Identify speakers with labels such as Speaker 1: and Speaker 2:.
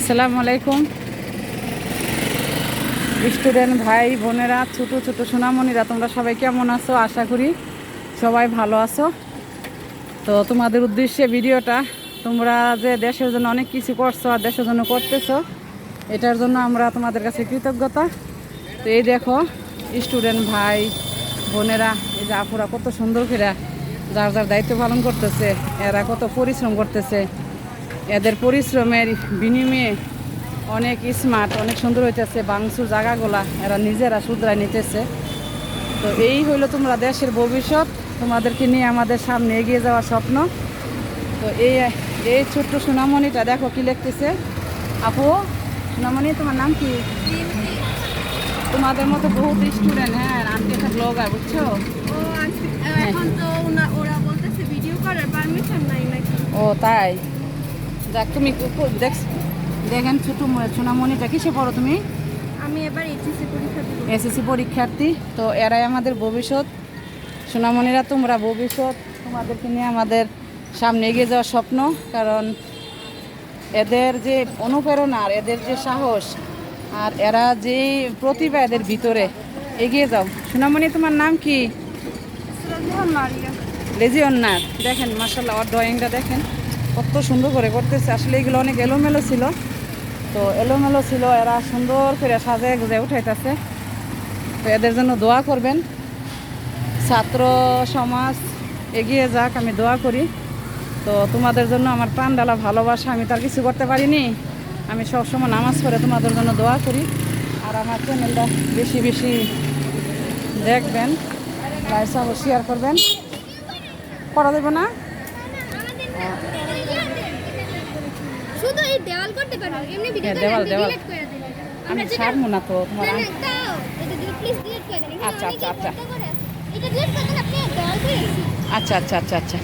Speaker 1: আসসালামু আলাইকুম। স্টুডেন্ট ভাই, বোনেরা, ছোট ছোট সোনামণিরা, তোমরা সবাই কেমন আছো? আশা করি সবাই ভালো আছো। তো তোমাদের উদ্দেশ্যে ভিডিওটা, তোমরা যে দেশের জন্য অনেক কিছু করছ আর দেশের জন্য করতেছো, এটার জন্য আমরা তোমাদের কাছে কৃতজ্ঞতা। তো এই দেখো, স্টুডেন্ট ভাই, বোনেরা, এই যে আপুরা কত সুন্দর করে যার যার দায়িত্ব পালন করতেছে, এরা কত পরিশ্রম করতেছে। এদের পরিশ্রমের বিনিময়ে অনেক স্মার্ট অনেক সুন্দর হইতেছে বাংসুর জায়গাগুলা এরা নিজেরা শুধরাই নিতেছে। তো এই হইল তোমরা দেশের ভবিষ্যৎ তোমাদেরকে নিয়ে আমাদের সামনে এগিয়ে যাওয়ার স্বপ্ন। তো এই এই ছোট্ট সোনামণিটা দেখো কি লিখতেছে। আপু সোনামণি তোমার নাম কি? তোমাদের মতো বহুত স্টুডেন্ট হ্যাঁ আন্টি একটা ব্লগার বুঝছ?
Speaker 2: এখন তো ওরা বলতেছে ভিডিও করার পারমিশন নাই নাকি?
Speaker 1: ও তাই? যাক তুমি দেখ দেখেন ছোট সোনামণিটা কিসে পড়ো তুমি?
Speaker 2: আমি এবার এইচএসসি পরীক্ষা
Speaker 1: এসএসসি পরীক্ষার্থী তো এরাই আমাদের ভবিষ্যৎ। সোনামণিরা তোমরা ভবিষ্যৎ তোমাদেরকে নিয়ে আমাদের সামনে এগিয়ে যাওয়ার স্বপ্ন কারণ এদের যে অনুপ্রেরণা আর এদের যে সাহস আর এরা যে প্রতিভা এদের ভিতরে এগিয়ে যাও। সোনামণি তোমার নাম কি? লেজিওনার দেখেন মার্শাল্লাহ ওর ড্রয়িংটা দেখেন। কত সুন্দর করে করতেছে। আসলে এগুলো অনেক এলোমেলো ছিল। তো এলোমেলো ছিল এরা সুন্দর করে সাজে গুজে উঠাইতেছে। তো এদের জন্য দোয়া করবেন। ছাত্র সমাজ এগিয়ে যাক আমি দোয়া করি। তো তোমাদের জন্য আমার প্রাণ ডালা ভালোবাসা আমি তার কিছু করতে পারিনি। আমি সবসময় নামাজ পড়ে তোমাদের জন্য দোয়া করি। আর আমার চ্যানেলটা বেশি বেশি দেখবেন লাইক শেয়ার করবেন। করা দেবে না?
Speaker 2: শুধু এই দেওয়াল করতে পারো এমনি ভিডিও
Speaker 1: হ্যাঁ, দেওয়াল, দেওয়াল। আমি ছাড়বো না তো তোমার
Speaker 2: না, দাও। এটা দিলে প্লিজ ডিলিট করে দিন
Speaker 1: আচ্ছা, আচ্ছা, আচ্ছা।
Speaker 2: এটা ডিলিট আপনি দেওয়াল করে
Speaker 1: আচ্ছা আচ্ছা আচ্ছা আচ্ছা